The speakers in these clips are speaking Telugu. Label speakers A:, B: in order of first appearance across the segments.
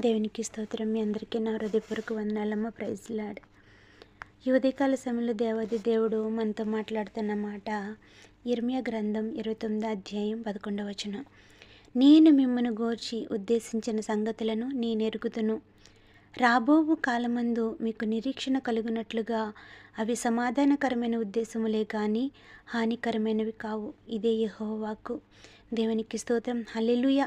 A: దేవునికి స్తోత్రం. మీ అందరికీ నా హృదయపూర్వక వందాలమ్మ ప్రైజ్ లాడ్. ఈ ఉదయకాల సమయంలో దేవాది దేవుడు మనతో మాట్లాడుతున్న మాట ఇర్మియా గ్రంథం ఇరవై తొమ్మిదో అధ్యాయం పదకొండవ వచనం. నేను మిమ్మను గోర్చి ఉద్దేశించిన సంగతులను నేనెరుగుతును రాబోవు కాలమందు మీకు నిరీక్షణ కలుగునట్లుగా అవి సమాధానకరమైన ఉద్దేశములే కానీ హానికరమైనవి కావు. ఇదే యెహోవాకు. దేవునికి స్తోత్రం. హల్లెలుయ.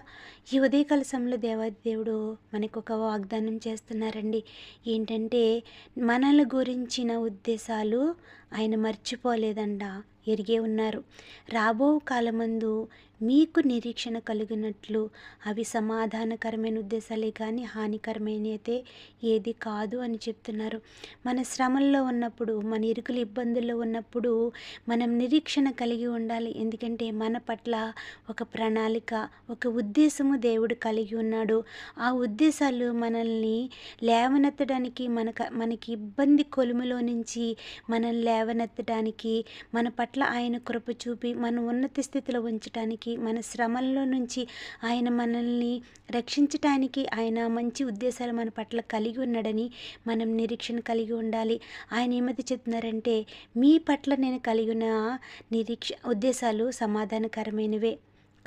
A: ఈ ఉదయకాల సమయంలో దేవాదేవుడు మనకు ఒక వాగ్దానం చేస్తున్నారండి. ఏంటంటే మనల్ని గురించిన ఉద్దేశాలు ఆయన మర్చిపోలేదండ ఎరిగే ఉన్నారు. రాబో కాలమందు మీకు నిరీక్షణ కలిగినట్లు అవి సమాధానకరమైన ఉద్దేశాలే కానీ హానికరమైన అయితే ఏది కాదు అని చెప్తున్నారు. మన శ్రమల్లో ఉన్నప్పుడు మన ఇరుకుల ఇబ్బందుల్లో ఉన్నప్పుడు మనం నిరీక్షణ కలిగి ఉండాలి. ఎందుకంటే మన పట్ల ఒక ప్రణాళిక ఒక ఉద్దేశము దేవుడు కలిగి ఉన్నాడు. ఆ ఉద్దేశాలు మనల్ని లేవనెత్తడానికి మనక మనకి ఇబ్బంది కొలుములో నుంచి మనల్ని లేవనెత్తడానికి మన పట్ల ఆయన కృప చూపి మన ఉన్నత స్థితిలో ఉంచడానికి మన శ్రమల్లో నుంచి ఆయన మనల్ని రక్షించటానికి ఆయన మంచి ఉద్దేశాలు మన పట్ల కలిగి ఉన్నాడని మనం నిరీక్షణ కలిగి ఉండాలి. ఆయన ఏమది చెప్తున్నారంటే మీ పట్ల నేను కలిగిన నిరీక్ష ఉద్దేశాలు సమాధానకరమైనవే.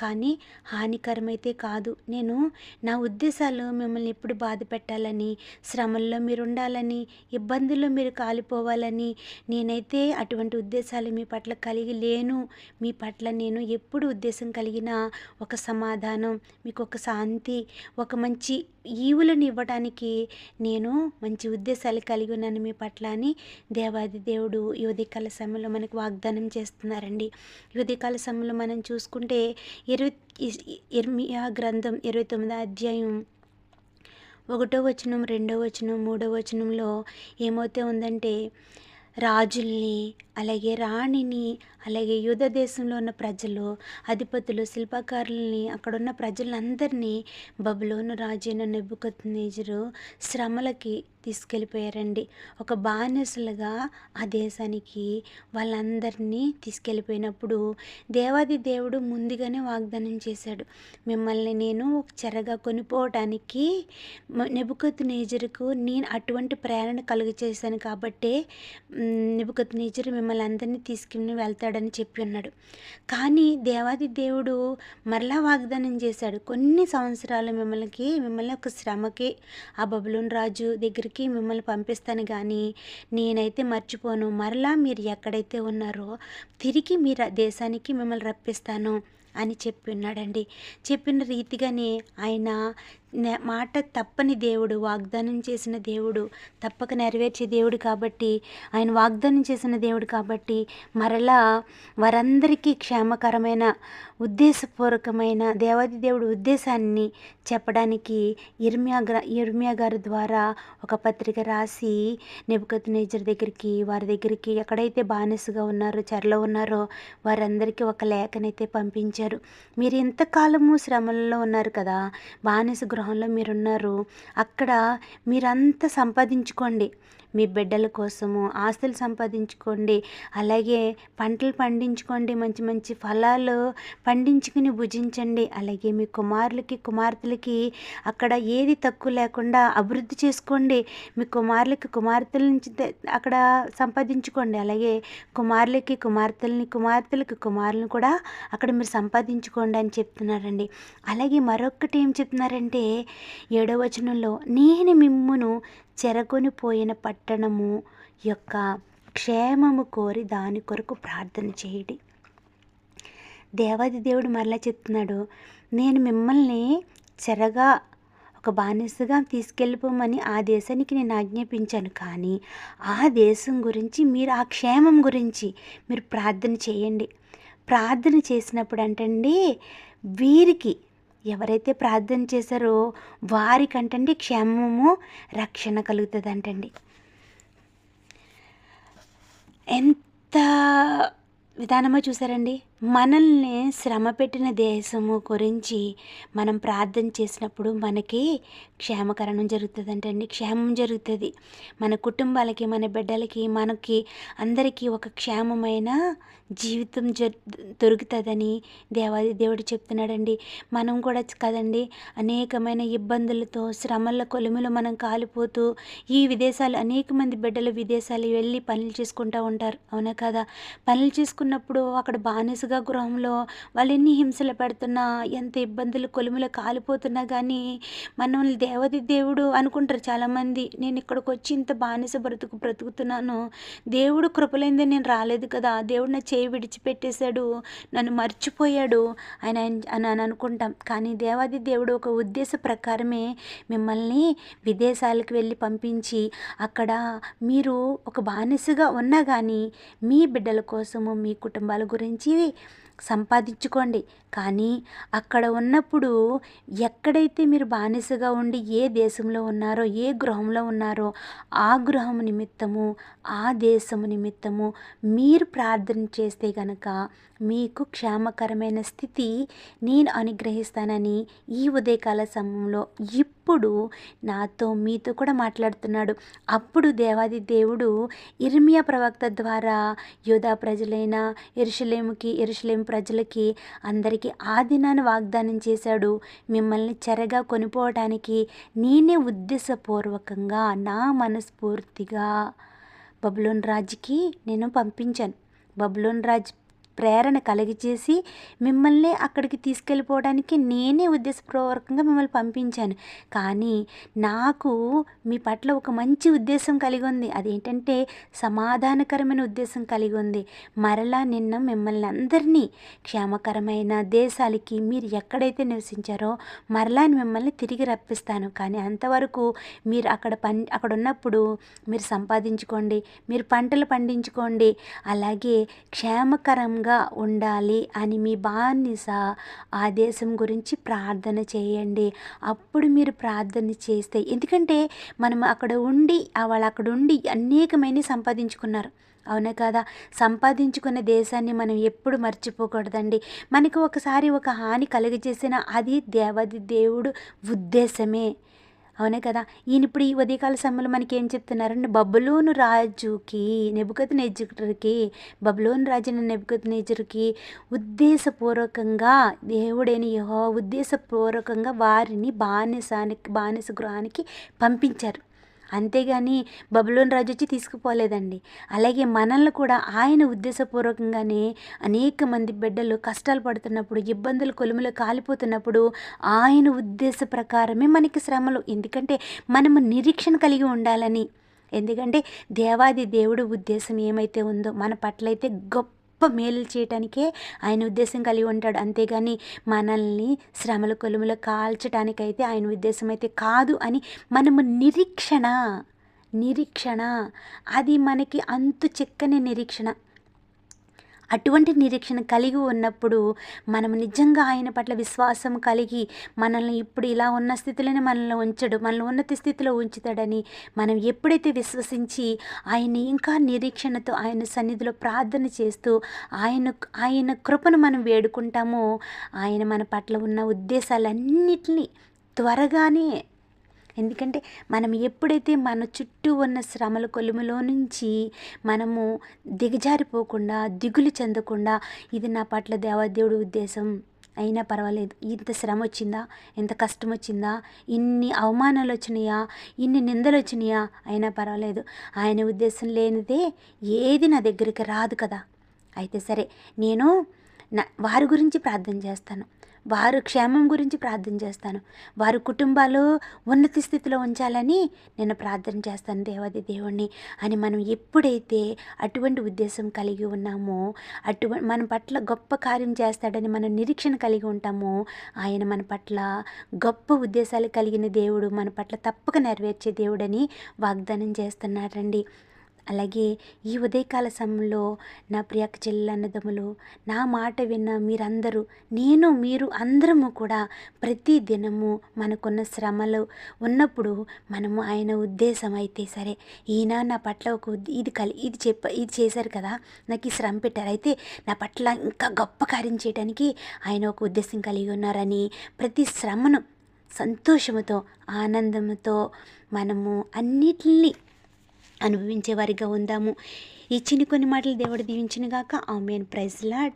A: కానీ హానికరమైతే కాదు. నేను నా ఉద్దేశాలు మిమ్మల్ని ఎప్పుడు బాధ పెట్టాలని శ్రమల్లో మీరు ఉండాలని ఇబ్బందుల్లో మీరు కాలిపోవాలని నేనైతే అటువంటి ఉద్దేశాలు మీ పట్ల కలిగి లేను. మీ పట్ల నేను ఎప్పుడు ఉద్దేశం కలిగిన ఒక సమాధానం మీకు ఒక శాంతి ఒక మంచి ఈవులను ఇవ్వడానికి నేను మంచి ఉద్దేశాలు కలిగి ఉన్నాను మీ పట్ల అని దేవాది దేవుడు యువదికాల సమయంలో మనకు వాగ్దానం చేస్తున్నారండి. యువదికాల సమయంలో మనం చూసుకుంటే ఇరవై ఇర్మియా గ్రంథం ఇరవై తొమ్మిదో అధ్యాయం ఒకటో వచనం రెండో వచనం మూడో వచనంలో ఏమవుతే ఉందంటే రాజుల్ని అలాగే రాణిని అలాగే యూద దేశంలో ఉన్న ప్రజలు అధిపతులు శిల్పకారులని అక్కడున్న ప్రజలందరినీ బబులోను రాజైన నెబ్బుకత్నేజరు శ్రమలకి తీసుకెళ్ళిపోయారండి. ఒక బానిసలుగా ఆ దేశానికి వాళ్ళందరినీ తీసుకెళ్ళిపోయినప్పుడు దేవాది దేవుడు ముందుగానే వాగ్దానం చేశాడు. మిమ్మల్ని నేను ఒక చెరగా కొనిపోవటానికి నెబుకత్ నేజరుకు నేను అటువంటి ప్రేరణ కలుగ చేశాను కాబట్టే నిబుకత్ నేజరు మిమ్మల్ని అందరినీ తీసుకుని వెళ్తాడు వెళ్తాడని చెప్పి ఉన్నాడు కానీ దేవాది దేవుడు మరలా వాగ్దానం చేశాడు. కొన్ని సంవత్సరాలు మిమ్మల్ని మిమ్మల్ని ఒక శ్రమకి ఆ బబులోన్ రాజు దగ్గరికి మిమ్మల్ని పంపిస్తాను కానీ నేనైతే మర్చిపోను. మరలా మీరు ఎక్కడైతే ఉన్నారో తిరిగి మీరు దేశానికి మిమ్మల్ని రప్పిస్తాను అని చెప్పి ఉన్నాడండి చెప్పిన రీతిగానే ఆయన మాట తప్పని దేవుడు వాగ్దానం చేసిన దేవుడు తప్పక నెరవేర్చే దేవుడు కాబట్టి ఆయన వాగ్దానం చేసిన దేవుడు కాబట్టి మరలా వారందరికీ క్షేమకరమైన ఉద్దేశపూర్వకమైన దేవాది దేవుడు ఉద్దేశాన్ని చెప్పడానికి ఇర్మియా ఇర్మియా గారి ద్వారా ఒక పత్రిక రాసి నిపుకత్ నేజర్ దగ్గరికి వారి దగ్గరికి ఎక్కడైతే బానిసగా ఉన్నారో చెరలో ఉన్నారో వారందరికీ ఒక లేఖనైతే పంపించారు. మీరు ఇంతకాలము శ్రమలలో ఉన్నారు కదా బానిస గృహ గృహంలో మీరున్నారు. అక్కడ మీరంతా సంపాదించుకోండి. మీ బిడ్డల కోసము ఆస్తులు సంపాదించుకోండి అలాగే పంటలు పండించుకోండి మంచి మంచి ఫలాలు పండించుకుని భుజించండి. అలాగే మీ కుమారులకి కుమార్తెలకి అక్కడ ఏది తక్కువ లేకుండా అభివృద్ధి చేసుకోండి. మీ కుమారులకి కుమార్తెల నుంచి అక్కడ సంపాదించుకోండి. అలాగే కుమారులకి కుమార్తెలని కుమార్తెలకి కుమారులను కూడా అక్కడ మీరు సంపాదించుకోండి అని చెప్తున్నారండి. అలాగే మరొకటి ఏం చెప్తున్నారంటే ఏడవ వచనంలో నేను మిమ్మును చెరగొనిపోయిన పట్టణము యొక్క క్షేమము కోరి దాని కొరకు ప్రార్థన చేయండి. దేవాది దేవుడు మరలా చెప్తున్నాడు నేను మిమ్మల్ని చెరగా ఒక బానిసగా తీసుకెళ్ళిపోమని ఆ దేశానికి నేను ఆజ్ఞాపించాను. కానీ ఆ దేశం గురించి మీరు ఆ క్షేమం గురించి మీరు ప్రార్థన చేయండి. ప్రార్థన చేసినప్పుడు అంటండి వీరికి ఎవరైతే ప్రార్థన చేశారో వారికంటండి క్షేమము రక్షణ కలుగుతుంది అంటండి ఎంత విధానమో చూసారండి? మనల్ని శ్రమ పెట్టిన దేశము గురించి మనం ప్రార్థన చేసినప్పుడు మనకి క్షేమకరణం జరుగుతుందంటండి. క్షేమం జరుగుతుంది. మన కుటుంబాలకి మన బిడ్డలకి మనకి అందరికీ ఒక క్షేమమైన జీవితం జ దొరుకుతుందని దేవాది దేవుడు చెప్తున్నాడండి. మనం కూడా కదండి అనేకమైన ఇబ్బందులతో శ్రమల కొలుములు మనం కాలిపోతూ ఈ విదేశాలు అనేక మంది బిడ్డలు విదేశాలు వెళ్ళి పనులు చేసుకుంటూ ఉంటారు. అవునా కదా? పనులు చేసుకున్నప్పుడు అక్కడ బానిసగా గృహంలో వాళ్ళు ఎన్ని హింసలు పెడుతున్నా ఎంత ఇబ్బందులు కొలుములు కాలిపోతున్నా కానీ మనల్ని దేవది దేవుడు అనుకుంటారు చాలామంది. నేను ఇక్కడికి వచ్చి ఇంత బానిస బ్రతుకు బ్రతుకుతున్నాను. దేవుడు కృపలేందే నేను రాలేదు కదా. దేవుడు నా చేయి విడిచిపెట్టేశాడు. నన్ను మర్చిపోయాడు ఆయన అని అని అనుకుంటాం. కానీ దేవాది దేవుడు ఒక ఉద్దేశ ప్రకారమే మిమ్మల్ని విదేశాలకు వెళ్ళి పంపించి అక్కడ మీరు ఒక బానిసగా ఉన్నా కానీ మీ బిడ్డల కోసము మీ కుటుంబాల గురించి సంపాదించుకోండి. కానీ అక్కడ ఉన్నప్పుడు ఎక్కడైతే మీరు బానిసగా ఉండి ఏ దేశంలో ఉన్నారో ఏ గృహంలో ఉన్నారో ఆ గృహం నిమిత్తము ఆ దేశము నిమిత్తము మీరు ప్రార్థన చేస్తే గనక మీకు క్షేమకరమైన స్థితి నేను అనుగ్రహిస్తానని ఈ ఉదయకాల సమయంలో ఇప్పుడు నాతో మీతో కూడా మాట్లాడుతున్నాడు. అప్పుడు దేవాది దేవుడు ఇర్మియా ప్రవక్త ద్వారా యోధా ప్రజలైన ఎరుషలేముకి ఎరుషలేం ప్రజలకి అందరికీ ఆ దినాన్ని వాగ్దానం చేశాడు. మిమ్మల్ని చెరగా కొనిపోవడానికి నేనే ఉద్దేశపూర్వకంగా నా మనస్ఫూర్తిగా బబులోన్ రాజుకి నేను పంపించాను. బబులోన్ రాజు ప్రేరణ కలిగజేసి మిమ్మల్ని అక్కడికి తీసుకెళ్ళిపోవడానికి నేనే ఉద్దేశపూర్వకంగా మిమ్మల్ని పంపించాను. కానీ నాకు మీ పట్ల ఒక మంచి ఉద్దేశం కలిగి ఉంది. అదేంటంటే సమాధానకరమైన ఉద్దేశం కలిగి ఉంది. మరలా నిన్న మిమ్మల్ని అందరినీ క్షేమకరమైన దేశాలకి మీరు ఎక్కడైతే నివసించారో మరలా మిమ్మల్ని తిరిగి రప్పిస్తాను. కానీ అంతవరకు మీరు అక్కడ పం అక్కడ ఉన్నప్పుడు మీరు సంపాదించుకోండి మీరు పంటలు పండించుకోండి అలాగే క్షేమకరంగా ఉండాలి అని మీ బానిస ఆదేశం గురించి ప్రార్థన చేయండి. అప్పుడు మీరు ప్రార్థన చేస్తే ఎందుకంటే మనం అక్కడ ఉండి వాళ్ళు అక్కడ ఉండి అనేకమైన సంపాదించుకున్నారు. అవునా కదా? సంపాదించుకున్న దేశాన్ని మనం ఎప్పుడు మర్చిపోకూడదండి. మనకు ఒకసారి ఒక హాని కలుగజేసిన అది దేవది దేవుడు ఉద్దేశమే. అవునే కదా? ఈయన ఇప్పుడు ఈ ఉదయకాల సమయంలో మనకి ఏం చెప్తున్నారంటే బబులోను రాజుకి నెబుకత్ నెజ్జుకి బబులోను రాజుని నెబుకత్ నెజ్జుకి ఉద్దేశపూర్వకంగా దేవుడైన యహో ఉద్దేశపూర్వకంగా వారిని బానిసానికి బానిస గృహానికి పంపించారు. అంతేగాని బబులోన్ రాజు వచ్చి తీసుకుపోలేదండి. అలాగే మనల్ని కూడా ఆయన ఉద్దేశపూర్వకంగానే అనేక మంది బిడ్డలు కష్టాలు పడుతున్నప్పుడు ఇబ్బందులు కొలుములు కాలిపోతున్నప్పుడు ఆయన ఉద్దేశ ప్రకారమే మనకి శ్రమలు. ఎందుకంటే మనము నిరీక్షణ కలిగి ఉండాలని. ఎందుకంటే దేవాది దేవుడు ఉద్దేశం ఏమైతే ఉందో మన పట్లయితే గొప్ప గొప్ప మేలు చేయటానికే ఆయన ఉద్దేశం కలిగి ఉంటాడు. అంతేగాని మనల్ని శ్రమల కొలుములు కాల్చడానికైతే ఆయన ఉద్దేశం అయితే కాదు అని మనము నిరీక్షణ నిరీక్షణ. అది మనకి అంతు చిక్కని నిరీక్షణ. అటువంటి నిరీక్షణ కలిగి ఉన్నప్పుడు మనం నిజంగా ఆయన పట్ల విశ్వాసం కలిగి మనల్ని ఇప్పుడు ఇలా ఉన్న స్థితిలోనే మనల్ని ఉంచడు మనల్ని ఉన్నత స్థితిలో ఉంచుతాడని మనం ఎప్పుడైతే విశ్వసించి ఆయన్ని ఇంకా నిరీక్షణతో ఆయన సన్నిధిలో ప్రార్థన చేస్తూ ఆయన ఆయన కృపను మనం వేడుకుంటామో ఆయన మన పట్ల ఉన్న ఉద్దేశాలన్నిటినీ త్వరగానే ఎందుకంటే మనం ఎప్పుడైతే మన చుట్టూ ఉన్న శ్రమల కొలుములో నుంచి మనము దిగజారిపోకుండా దిగులు చెందకుండా ఇది నా పట్ల దేవదేవుడి ఉద్దేశం అయినా పర్వాలేదు. ఇంత శ్రమ వచ్చిందా? ఇంత కష్టం వచ్చిందా? ఇన్ని అవమానాలు వచ్చినాయా? ఇన్ని నిందలు వచ్చినాయా? అయినా పర్వాలేదు. ఆయన ఉద్దేశం లేనిదే ఏది నా దగ్గరికి రాదు కదా. అయితే సరే నేను నా వారి గురించి ప్రార్థన చేస్తాను. వారు క్షేమం గురించి ప్రార్థన చేస్తాను. వారి కుటుంబాలు ఉన్నత స్థితిలో ఉంచాలని నేను ప్రార్థన చేస్తాను. దేవాది దేవుణ్ణి అని మనం ఎప్పుడైతే అటువంటి ఉద్దేశం కలిగి ఉన్నామో అటువంటి మన పట్ల గొప్ప కార్యం చేస్తాడని మనం నిరీక్షణ కలిగి ఉంటామో ఆయన మన పట్ల గొప్ప ఉద్దేశాలు కలిగిన దేవుడు మన పట్ల తప్పక నెరవేర్చే దేవుడని వాగ్దానం చేస్తున్నాడండి. అలాగే ఈ ఉదయకాల సమయంలో నా ప్రియక అన్నదమ్ములు నా మాట విన్న మీరందరూ నేను మీరు అందరము కూడా ప్రతి దినము మనకున్న శ్రమలు ఉన్నప్పుడు మనము ఆయన ఉద్దేశం అయితే సరే ఈయన నా పట్ల ఒక ఇది కలి ఇది చెప్ప ఇది చేశారు కదా నాకు ఈ శ్రమ పెట్టారు. అయితే నా పట్ల ఇంకా గొప్ప కార్యం చేయడానికి ఆయన ఒక ఉద్దేశం కలిగి ఉన్నారని ప్రతి శ్రమను సంతోషముతో ఆనందముతో మనము అన్నిటినీ అనుభవించే వారిగా ఉందాము. ఈ చిన్ని కొన్ని మాటలు దేవుడు దీవించినగాక. ఆమెన్. Praise lord